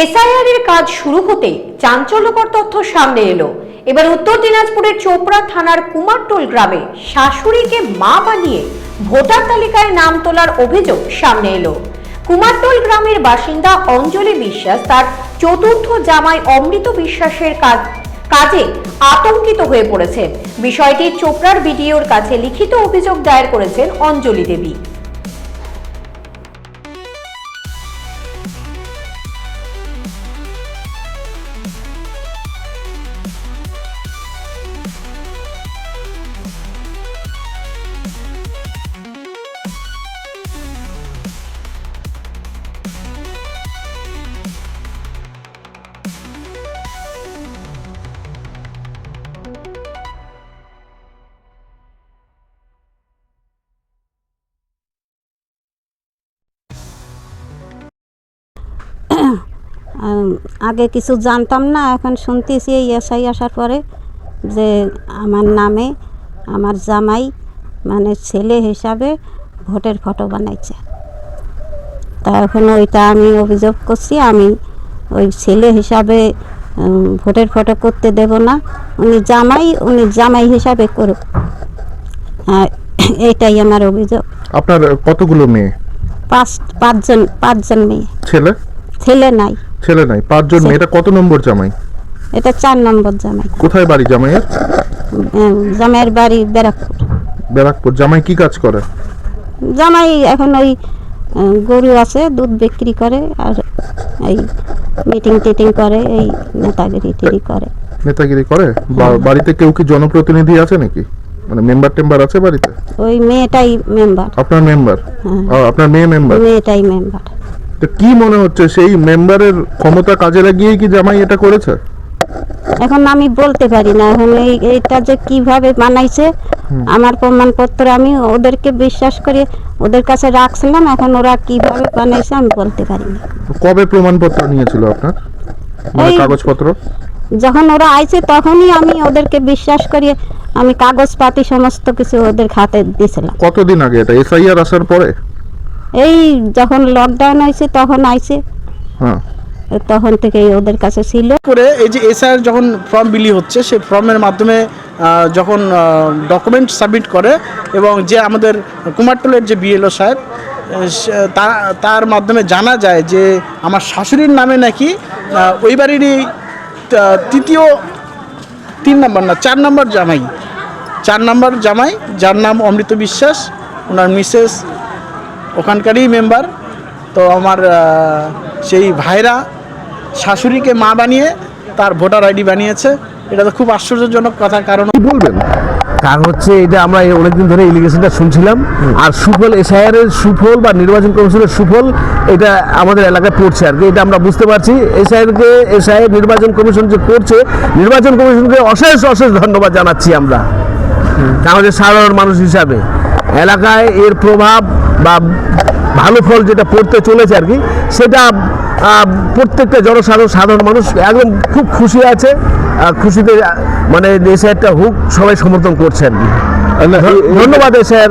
SIR এর কাজ শুরু হতেই চাঞ্চল্যকর তথ্য সামনে এলো। এবার উত্তর দিনাজপুরের চোপড়া থানার কুমারটোল গ্রামে শাশুড়িকে মা বানিয়ে ভোটার তালিকায় নাম তোলার অভিযোগ সামনে এলো। কুমারটোল গ্রামের বাসিন্দা অঞ্জলি বিশ্বাস তার চতুর্থ জামাই অমৃত বিশ্বাসের কাজ, কাজে আতঙ্কিত হয়ে পড়েছেন। বিষয়টি চোপড়ার বিডিওর কাছে লিখিত অভিযোগ দায়ের করেছেন অঞ্জলি দেবী। আগে কিছু জানতাম না এখন শুনতেছি এই এসআই আসার পরে যে আমার নামে আমার জামাই মানে ছেলে হিসাবে ভোটের ফটো বানাইছে। তা এখন ওইটা আমি অভিযোগ করছি আমি ওই ছেলে হিসাবে ভোটের ফটো করতে দেব না উনি জামাই উনি জামাই হিসাবে করুক। আর এইটাই আমার অভিযোগ। আপনার কতগুলো মেয়ে? পাঁচ পাঁচজন পাঁচজন মেয়ে। ছেলে? ছেলে নাই। ছেলে নাই পাঁচজন মেয়ে এটা কত নম্বর জামাই? এটা চার নম্বর জামাই। কোথায় বাড়ি জামাইয়ের? জামাইয়ের বাড়ি ব্যারাকপুর। ব্যারাকপুর জামাই কি কাজ করে? জামাই এখন ওই গরু আছে দুধ বিক্রি করে আর এই মিটিং টিটিং করে এই নেতাগিরি টিরি করে। নেতাগিরি করে? বা- বাড়িতে কেউ কি জনপ্রতিনিধি আছে নাকি? মানে মেম্বার টেম্বার আছে বাড়িতে? ওই মেয়েটাই মেম্বার আপনার মেম্বার হ্যাঁ। আপনার মেয়ে মেম্বার মেয়েটাই মেম্বার তো কি মনে হচ্ছে সেই মেম্বারের ক্ষমতা কাজে লাগিয়ে কি জামাই এটা করেছে? এখন আমি বলতে পারি না এখন এই এইটা যে কীভাবে বানাইছে আমার প্রমাণপত্র আমি ওদেরকে বিশ্বাস করে ওদের কাছে রাখছিলাম এখন ওরা কীভাবে বানাইছে আমি বলতে পারি না। কবে প্রমাণপত্র নিয়েছিল আপনার? মানে কাগজপত্র? যখন ওরা আইছে তখনই আমি ওদেরকে বিশ্বাস করে আমি কাগজপাতি সমস্ত কিছু ওদের হাতে দিয়েছিলাম কতদিন আগে এটা? এসআইআর আসার পরে? এই যখন লকডাউন হয়েছে তখন আইছে। হ্যাঁ। তখন থেকে ওদের কাছে ছিল। করে এই যে এসআইআর যখন ফর্ম বিলি হচ্ছে সেই ফর্মের মাধ্যমে যখন ডকুমেন্ট সাবমিট করে এবং যে আমাদের কুমারটুলের যে বিএলও সাহেব তার মাধ্যমে জানা যায় যে আমার শাশুড়ির নামে নাকি ওই বাড়িরই তৃতীয় তিন নম্বর না চার নম্বর জামাই। চার নম্বর জামাই যার নাম অমৃত বিশ্বাস ওনার মিসেস ওখানকারই মেম্বার তো আমার সেই ভাইরা শাশুড়িকে মা বানিয়ে তার ভোটার আইডি বানিয়েছে। এটা তো খুব আশ্চর্যজনক কথা, কারণ বলবেন? কারণ হচ্ছে এটা আমরা অনেকদিন ধরে ইলিগেশনটা শুনছিলাম। আর সুফল এসআইআর এর সুফল বা নির্বাচন কমিশনের সুফল এটা আমাদের এলাকায় পড়ছে আর কি। এটা আমরা বুঝতে পারছি। এসআইআরকে, এসআইআর নির্বাচন কমিশন যে করছে, নির্বাচন কমিশনকে অশেষ অশেষ ধন্যবাদ জানাচ্ছি আমরা। আমাদের সাধারণ মানুষ হিসাবে। এলাকায় এর প্রভাব বা ভালো ফল যেটা পড়তে চলেছে আর কি সেটা প্রত্যেকটা জনসাধারণ সাধারণ মানুষ একদম খুব খুশি আছে খুশিতে মানে এসে একটা হুক সবাই সমর্থন করছে আর কি। ধন্যবাদ স্যার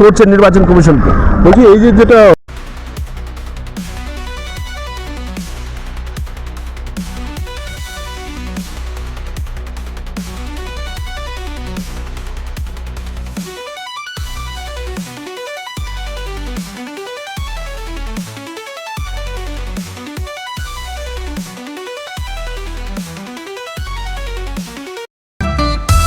করছে নির্বাচন কমিশনকে। বলছি এই যে যেটা